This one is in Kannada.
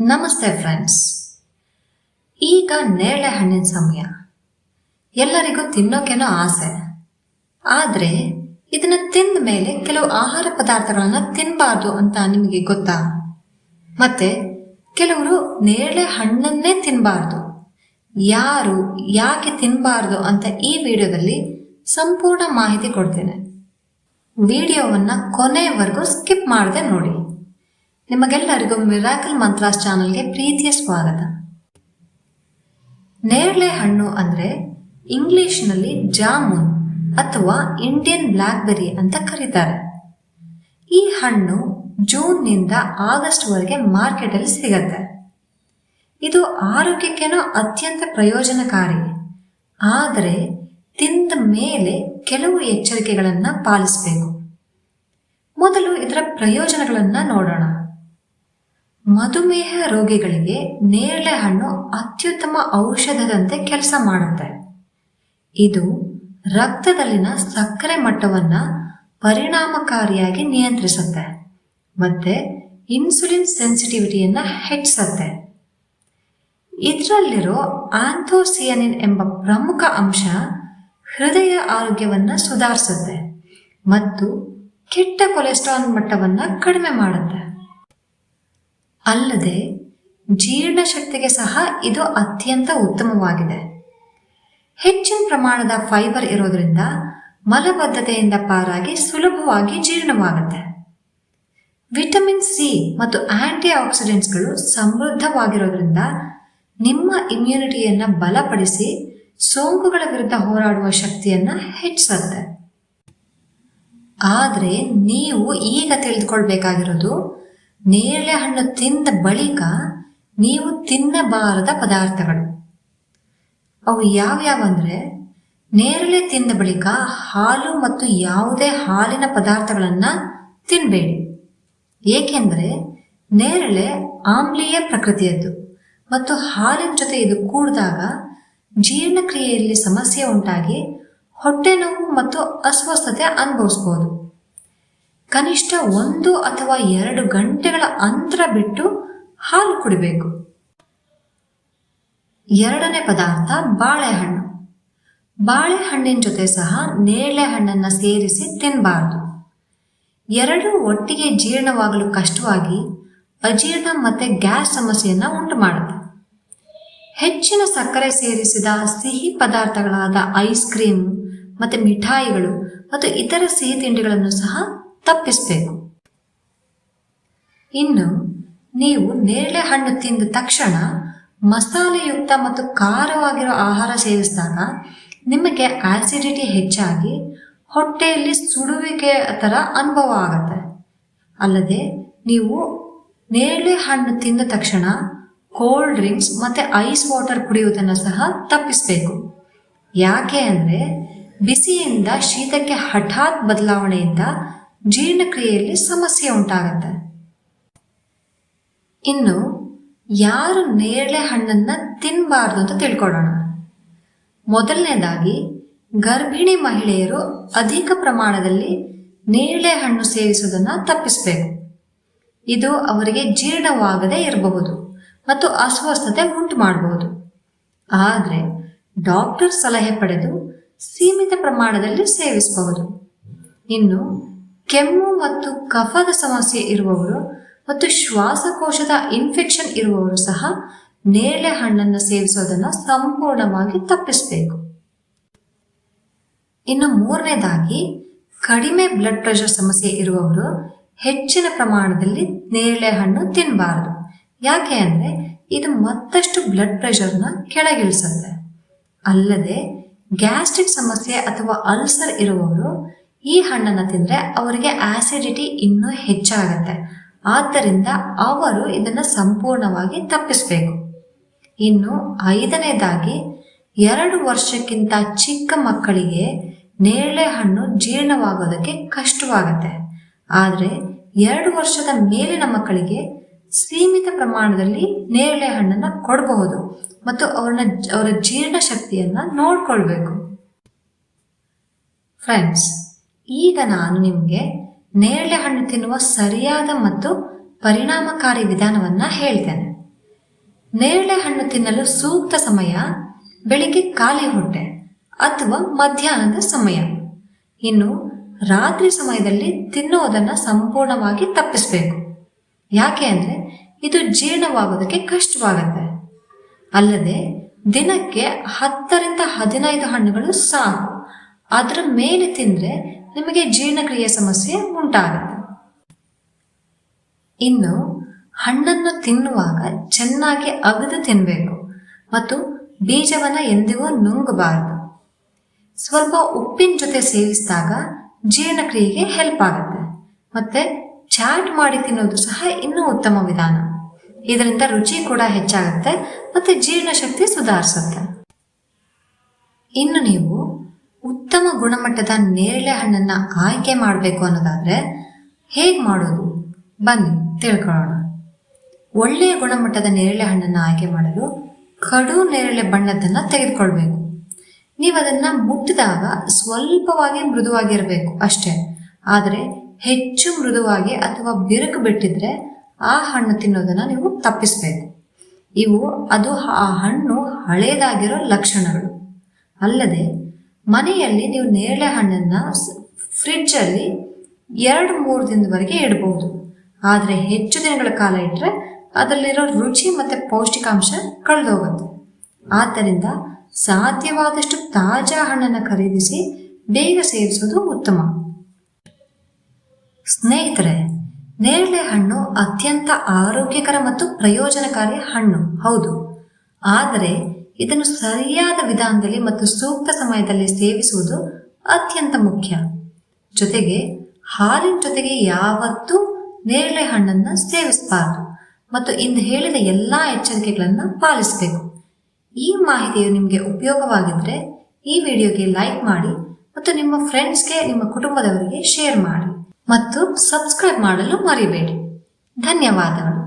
ನಮಸ್ತೆ ಫ್ರೆಂಡ್ಸ್ ಈಗ ನೇರಳೆ ಹಣ್ಣಿನ ಸಮಯ. ಎಲ್ಲರಿಗೂ ತಿನ್ನೋಕೆನೋ ಆಸೆ. ಆದರೆ ಇದನ್ನ ತಿಂದ ಮೇಲೆ ಕೆಲವು ಆಹಾರ ಪದಾರ್ಥಗಳನ್ನ ತಿನ್ನಬಾರ್ದು ಅಂತ ನಿಮಗೆ ಗೊತ್ತಾ? ಮತ್ತೆ ಕೆಲವರು ನೇರಳೆ ಹಣ್ಣನ್ನೇ ತಿನ್ನಬಾರ್ದು ಯಾರು ಯಾಕೆ ತಿನ್ನಬಾರ್ದು ಅಂತ ಈ ವಿಡಿಯೋದಲ್ಲಿ ಸಂಪೂರ್ಣ ಮಾಹಿತಿ ಕೊಡ್ತೇನೆ. ವಿಡಿಯೋವನ್ನ ಕೊನೆಯವರೆಗೂ ಸ್ಕಿಪ್ ಮಾಡದೆ ನೋಡಿ. ನಿಮಗೆಲ್ಲರಿಗೂ ಮಿರಾಕಲ್ ಮಂತ್ರಾಸ್ ಚಾನಲ್ಗೆ ಪ್ರೀತಿಯ ಸ್ವಾಗತ. ನೇರಳೆ ಹಣ್ಣು ಅಂದ್ರೆ ಇಂಗ್ಲಿಷ್ನಲ್ಲಿ ಜಾಮೂನ್ ಅಥವಾ ಇಂಡಿಯನ್ ಬ್ಲ್ಯಾಕ್ಬೆರಿ ಅಂತ ಕರೀತಾರೆ. ಈ ಹಣ್ಣು ಜೂನ್ನಿಂದ ಆಗಸ್ಟ್ ವರೆಗೆ ಮಾರ್ಕೆಟಲ್ಲಿ ಸಿಗತ್ತೆ. ಇದು ಆರೋಗ್ಯಕ್ಕೇನೋ ಅತ್ಯಂತ ಪ್ರಯೋಜನಕಾರಿ. ಆದರೆ ತಿಂದ ಮೇಲೆ ಕೆಲವು ಎಚ್ಚರಿಕೆಗಳನ್ನು ಪಾಲಿಸಬೇಕು. ಮೊದಲು ಇದರ ಪ್ರಯೋಜನಗಳನ್ನು ನೋಡೋಣ. ಮಧುಮೇಹ ರೋಗಿಗಳಿಗೆ ನೇರಳೆ ಹಣ್ಣು ಅತ್ಯುತ್ತಮ ಔಷಧದಂತೆ ಕೆಲಸ ಮಾಡುತ್ತೆ. ಇದು ರಕ್ತದಲ್ಲಿನ ಸಕ್ಕರೆ ಮಟ್ಟವನ್ನು ಪರಿಣಾಮಕಾರಿಯಾಗಿ ನಿಯಂತ್ರಿಸುತ್ತೆ ಮತ್ತೆ ಇನ್ಸುಲಿನ್ ಸೆನ್ಸಿಟಿವಿಟಿಯನ್ನು ಹೆಚ್ಚಿಸುತ್ತೆ. ಇದರಲ್ಲಿರೋ ಆಂಥೋಸಿಯನಿನ್ ಎಂಬ ಪ್ರಮುಖ ಅಂಶ ಹೃದಯ ಆರೋಗ್ಯವನ್ನು ಸುಧಾರಿಸುತ್ತೆ ಮತ್ತು ಕೆಟ್ಟ ಕೊಲೆಸ್ಟ್ರಾಲ್ ಮಟ್ಟವನ್ನು ಕಡಿಮೆ ಮಾಡುತ್ತೆ. ಅಲ್ಲದೆ ಜೀರ್ಣಶಕ್ತಿಗೆ ಸಹ ಇದು ಅತ್ಯಂತ ಉತ್ತಮವಾಗಿದೆ. ಹೆಚ್ಚಿನ ಪ್ರಮಾಣದ ಫೈಬರ್ ಇರೋದ್ರಿಂದ ಮಲಬದ್ಧತೆಯಿಂದ ಪಾರಾಗಿ ಸುಲಭವಾಗಿ ಜೀರ್ಣವಾಗುತ್ತೆ. ವಿಟಮಿನ್ ಸಿ ಮತ್ತು ಆಂಟಿ ಆಕ್ಸಿಡೆಂಟ್ಸ್ಗಳು ಸಮೃದ್ಧವಾಗಿರೋದ್ರಿಂದ ನಿಮ್ಮ ಇಮ್ಯುನಿಟಿಯನ್ನು ಬಲಪಡಿಸಿ ಸೋಂಕುಗಳ ವಿರುದ್ಧ ಹೋರಾಡುವ ಶಕ್ತಿಯನ್ನು ಹೆಚ್ಚಿಸುತ್ತೆ. ಆದರೆ ನೀವು ಈಗ ತಿಳಿದುಕೊಳ್ಬೇಕಾಗಿರೋದು ನೇರಳೆ ಹಣ್ಣು ತಿಂದ ಬಳಿಕ ನೀವು ತಿನ್ನಬಾರದ ಪದಾರ್ಥಗಳು. ಅವು ಯಾವ್ಯಾವ ಅಂದರೆ, ನೇರಳೆ ತಿಂದ ಬಳಿಕ ಹಾಲು ಮತ್ತು ಯಾವುದೇ ಹಾಲಿನ ಪದಾರ್ಥಗಳನ್ನು ತಿನ್ನಬೇಡಿ ಏಕೆಂದರೆ, ನೇರಳೆ ಆಮ್ಲೀಯ ಪ್ರಕೃತಿಯದ್ದು ಮತ್ತು ಹಾಲಿನ ಜೊತೆ ಇದು ಕೂಡಿದಾಗ ಜೀರ್ಣಕ್ರಿಯೆಯಲ್ಲಿ ಸಮಸ್ಯೆ ಉಂಟಾಗಿ ಹೊಟ್ಟೆ ನೋವು ಮತ್ತು ಅಸ್ವಸ್ಥತೆ ಅನುಭವಿಸ್ಬೋದು. ಕನಿಷ್ಠ ಒಂದು ಅಥವಾ ಎರಡು ಗಂಟೆಗಳ ಅಂತರ ಬಿಟ್ಟು ಹಾಲು ಕುಡಿಬೇಕು. ಎರಡನೇ ಪದಾರ್ಥ ಬಾಳೆಹಣ್ಣು. ಬಾಳೆಹಣ್ಣಿನ ಜೊತೆ ಸಹ ನೇರಳೆ ಹಣ್ಣನ್ನು ಸೇರಿಸಿ ತಿನ್ನಬಾರದು ಎರಡು ಒಟ್ಟಿಗೆ ಜೀರ್ಣವಾಗಲು ಕಷ್ಟವಾಗಿ ಅಜೀರ್ಣ ಮತ್ತು ಗ್ಯಾಸ್ ಸಮಸ್ಯೆಯನ್ನು ಉಂಟು ಮಾಡುತ್ತೆ ಹೆಚ್ಚಿನ ಸಕ್ಕರೆ ಸೇರಿಸಿದ ಸಿಹಿ ಪದಾರ್ಥಗಳಾದ ಐಸ್ ಕ್ರೀಮ್ ಮತ್ತು ಮಿಠಾಯಿಗಳು ಮತ್ತು ಇತರ ಸಿಹಿ ತಿಂಡಿಗಳನ್ನು ಸಹ ತಪ್ಪಿಸಬೇಕು. ಇನ್ನು, ನೀವು ನೇರಳೆ ಹಣ್ಣು ತಿಂದ ತಕ್ಷಣ ಮಸಾಲೆಯುಕ್ತ ಮತ್ತು ಖಾರವಾಗಿರೋ ಆಹಾರ ಸೇವಿಸಿದಾಗ ನಿಮಗೆ ಆಸಿಡಿಟಿ ಹೆಚ್ಚಾಗಿ ಹೊಟ್ಟೆಯಲ್ಲಿ ಸುಡುವಿಕೆ ಥರ ಅನುಭವ ಆಗುತ್ತೆ. ಅಲ್ಲದೆ, ನೀವು ನೇರಳೆ ಹಣ್ಣು ತಿಂದ ತಕ್ಷಣ ಕೋಲ್ಡ್ ಡ್ರಿಂಕ್ಸ್ ಮತ್ತು ಐಸ್ ವಾಟರ್ ಕುಡಿಯುವುದನ್ನು ಸಹ ತಪ್ಪಿಸಬೇಕು. ಯಾಕೆ ಅಂದರೆ, ಬಿಸಿಯಿಂದ ಶೀತಕ್ಕೆ ಹಠಾತ್ ಬದಲಾವಣೆಯಿಂದ ಜೀರ್ಣಕ್ರಿಯೆಯಲ್ಲಿ ಸಮಸ್ಯೆ ಉಂಟಾಗುತ್ತೆ. ಇನ್ನು, ಯಾರು ನೇರಳೆ ಹಣ್ಣನ್ನು ತಿನ್ನಬಾರ್ದು ಅಂತ ತಿಳ್ಕೊಳ್ಳೋಣ. ಮೊದಲನೇದಾಗಿ, ಗರ್ಭಿಣಿ ಮಹಿಳೆಯರು ಅಧಿಕ ಪ್ರಮಾಣದಲ್ಲಿ ನೇರಳೆ ಹಣ್ಣು ಸೇವಿಸುವುದನ್ನು ತಪ್ಪಿಸಬೇಕು. ಇದು ಅವರಿಗೆ ಜೀರ್ಣವಾಗದೇ ಇರಬಹುದು ಮತ್ತು ಅಸ್ವಸ್ಥತೆ ಉಂಟು ಮಾಡಬಹುದು. ಆದರೆ, ಡಾಕ್ಟರ್ ಸಲಹೆ ಪಡೆದು ಸೀಮಿತ ಪ್ರಮಾಣದಲ್ಲಿ ಸೇವಿಸಬಹುದು. ಇನ್ನು ಕೆಮ್ಮು ಮತ್ತು ಕಫದ ಸಮಸ್ಯೆ ಇರುವವರು ಮತ್ತು ಶ್ವಾಸಕೋಶದ ಇನ್ಫೆಕ್ಷನ್ ಇರುವವರು ಸಹ ನೇರಳೆ ಹಣ್ಣನ್ನು ಸೇವಿಸೋದನ್ನು ಸಂಪೂರ್ಣವಾಗಿ ತಪ್ಪಿಸಬೇಕು. ಇನ್ನು ಮೂರನೇದಾಗಿ, ಕಡಿಮೆ ಬ್ಲಡ್ ಪ್ರೆಷರ್ ಸಮಸ್ಯೆ ಇರುವವರು ಹೆಚ್ಚಿನ ಪ್ರಮಾಣದಲ್ಲಿ ನೇರಳೆ ಹಣ್ಣು ತಿನ್ನಬಾರದು ಯಾಕೆ ಅಂದರೆ ಇದು ಮತ್ತಷ್ಟು ಬ್ಲಡ್ ಪ್ರೆಷರ್ನ ಕೆಳಗಿಳಿಸುತ್ತೆ. ಅಲ್ಲದೆ ಗ್ಯಾಸ್ಟ್ರಿಕ್ ಸಮಸ್ಯೆ ಅಥವಾ ಅಲ್ಸರ್ ಇರುವವರು ಈ ಹಣ್ಣನ್ನು ತಿಂದರೆ ಅವರಿಗೆ ಆಸಿಡಿಟಿ ಇನ್ನೂ ಹೆಚ್ಚಾಗುತ್ತೆ. ಆದ್ದರಿಂದ ಅವರು ಇದನ್ನು ಸಂಪೂರ್ಣವಾಗಿ ತಪ್ಪಿಸಬೇಕು. ಇನ್ನು ಐದನೇದಾಗಿ, ಎರಡು ವರ್ಷಕ್ಕಿಂತ ಚಿಕ್ಕ ಮಕ್ಕಳಿಗೆ ನೇರಳೆ ಹಣ್ಣು ಜೀರ್ಣವಾಗೋದಕ್ಕೆ ಕಷ್ಟವಾಗುತ್ತೆ. ಆದರೆ ಎರಡು ವರ್ಷದ ಮೇಲಿನ ಮಕ್ಕಳಿಗೆ ಸೀಮಿತ ಪ್ರಮಾಣದಲ್ಲಿ ನೇರಳೆ ಹಣ್ಣನ್ನು ಕೊಡಬಹುದು ಮತ್ತು ಅವ್ರನ್ನ, ಅವರ ಜೀರ್ಣ ಶಕ್ತಿಯನ್ನು ನೋಡ್ಕೊಳ್ಬೇಕು. ಫ್ರೆಂಡ್ಸ್ ಈಗ ನಾನು ನಿಮಗೆ ನೇರಳೆ ಹಣ್ಣು ತಿನ್ನುವ ಸರಿಯಾದ ಮತ್ತು ಪರಿಣಾಮಕಾರಿ ವಿಧಾನವನ್ನ ಹೇಳ್ತೇನೆ. ನೇರಳೆ ಹಣ್ಣು ತಿನ್ನಲು ಸೂಕ್ತ ಸಮಯ ಬೆಳಿಗ್ಗೆ ಖಾಲಿ ಹೊಟ್ಟೆ ಅಥವಾ ಮಧ್ಯಾಹ್ನದ ಸಮಯ. ಇನ್ನು ರಾತ್ರಿ ಸಮಯದಲ್ಲಿ ತಿನ್ನುವುದನ್ನು ಸಂಪೂರ್ಣವಾಗಿ ತಪ್ಪಿಸಬೇಕು. ಯಾಕೆ ಅಂದರೆ ಇದು ಜೀರ್ಣವಾಗೋದಕ್ಕೆ ಕಷ್ಟವಾಗುತ್ತೆ. ಅಲ್ಲದೆ ದಿನಕ್ಕೆ ಹತ್ತರಿಂದ ಹದಿನೈದು ಹಣ್ಣುಗಳು ಸಾಕು. ಅದರ ಮೇಲೆ ತಿಂದರೆ ನಿಮಗೆ ಜೀರ್ಣಕ್ರಿಯೆ ಸಮಸ್ಯೆ ಉಂಟಾಗುತ್ತೆ. ಇನ್ನು ಹಣ್ಣನ್ನು ತಿನ್ನುವಾಗ ಚೆನ್ನಾಗಿ ಅಗದು ತಿನ್ನಬೇಕು ಮತ್ತು ಬೀಜವನ್ನು ಎಂದಿಗೂ ನುಂಗಬಾರದು. ಸ್ವಲ್ಪ ಉಪ್ಪಿನ ಜೊತೆ ಸೇವಿಸಿದಾಗ ಜೀರ್ಣಕ್ರಿಯೆಗೆ ಹೆಲ್ಪ್ ಆಗುತ್ತೆ. ಮತ್ತೆ ಚಾಟ್ ಮಾಡಿ ತಿನ್ನೋದು ಸಹ ಇನ್ನೂ ಉತ್ತಮ ವಿಧಾನ. ಇದರಿಂದ ರುಚಿ ಕೂಡ ಹೆಚ್ಚಾಗುತ್ತೆ ಮತ್ತೆ ಜೀರ್ಣಶಕ್ತಿ ಸುಧಾರಿಸುತ್ತೆ. ಇನ್ನು ನೀವು ಉತ್ತಮ ಗುಣಮಟ್ಟದ ನೇರಳೆ ಹಣ್ಣನ್ನ ಆಯ್ಕೆ ಮಾಡಬೇಕು ಅನ್ನೋದಾದರೆ ಹೇಗೆ ಮಾಡೋದು? ಬನ್ನಿ, ತಿಳ್ಕೊಳ್ಳೋಣ. ಒಳ್ಳೆಯ ಗುಣಮಟ್ಟದ ನೇರಳೆ ಹಣ್ಣನ್ನು ಆಯ್ಕೆ ಮಾಡಲು ಕಡು ನೇರಳೆ ಬಣ್ಣದನ್ನ ತೆಗೆದುಕೊಳ್ಬೇಕು. ನೀವು ಅದನ್ನ ಮುಟ್ಟಿದಾಗ ಸ್ವಲ್ಪವಾಗಿ ಮೃದುವಾಗಿರಬೇಕು ಅಷ್ಟೇ. ಆದರೆ ಹೆಚ್ಚು ಮೃದುವಾಗಿ ಅಥವಾ ಬಿರುಕು ಬಿಟ್ಟಿದ್ರೆ ಆ ಹಣ್ಣು ತಿನ್ನೋದನ್ನ ನೀವು ತಪ್ಪಿಸಬೇಕು. ಇವು ಅದು ಆ ಹಣ್ಣು ಹಳೇದಾಗಿರೋ ಲಕ್ಷಣಗಳು. ಅಲ್ಲದೆ ಮನೆಯಲ್ಲಿ ನೀವು ನೇರಳೆ ಹಣ್ಣನ್ನ ಫ್ರಿಡ್ಜಲ್ಲಿ ಎರಡು ಮೂರು ದಿನದವರೆಗೆ ಇಡಬಹುದು ಆದರೆ ಹೆಚ್ಚು ದಿನಗಳ ಕಾಲ ಇಟ್ಟರೆ ಅದರಲ್ಲಿರೋ ರುಚಿ ಮತ್ತು ಪೌಷ್ಟಿಕಾಂಶ ಕಳೆದೋಗುತ್ತೆ. ಆದ್ದರಿಂದ ಸಾಧ್ಯವಾದಷ್ಟು ತಾಜಾ ಹಣ್ಣನ್ನು ಖರೀದಿಸಿ ಬೇಗ ಸೇವಿಸುವುದು ಉತ್ತಮ. ಸ್ನೇಹಿತರೆ, ನೇರಳೆ ಹಣ್ಣು ಅತ್ಯಂತ ಆರೋಗ್ಯಕರ ಮತ್ತು ಪ್ರಯೋಜನಕಾರಿ ಹಣ್ಣು. ಹೌದು. ಆದರೆ ಇದನ್ನು ಸರಿಯಾದ ವಿಧಾನದಲ್ಲಿ ಮತ್ತು ಸೂಕ್ತ ಸಮಯದಲ್ಲಿ ಸೇವಿಸುವುದು ಅತ್ಯಂತ ಮುಖ್ಯ. ಜೊತೆಗೆ, ಹಾಲಿನ ಜೊತೆಗೆ ಯಾವತ್ತೂ ನೇರಳೆ ಹಣ್ಣನ್ನು ಸೇವಿಸಬಾರದು ಮತ್ತು ಇಂದು ಹೇಳಿದ ಎಲ್ಲ ಎಚ್ಚರಿಕೆಗಳನ್ನು ಪಾಲಿಸಬೇಕು. ಈ ಮಾಹಿತಿಯು ನಿಮಗೆ ಉಪಯೋಗವಾಗಿದ್ದರೆ ಈ ವಿಡಿಯೋಗೆ ಲೈಕ್ ಮಾಡಿ ಮತ್ತು ನಿಮ್ಮ ಫ್ರೆಂಡ್ಸ್ಗೆ ನಿಮ್ಮ ಕುಟುಂಬದವರಿಗೆ ಶೇರ್ ಮಾಡಿ ಮತ್ತು ಸಬ್ಸ್ಕ್ರೈಬ್ ಮಾಡಲು ಮರಿಬೇಡಿ. ಧನ್ಯವಾದಗಳು.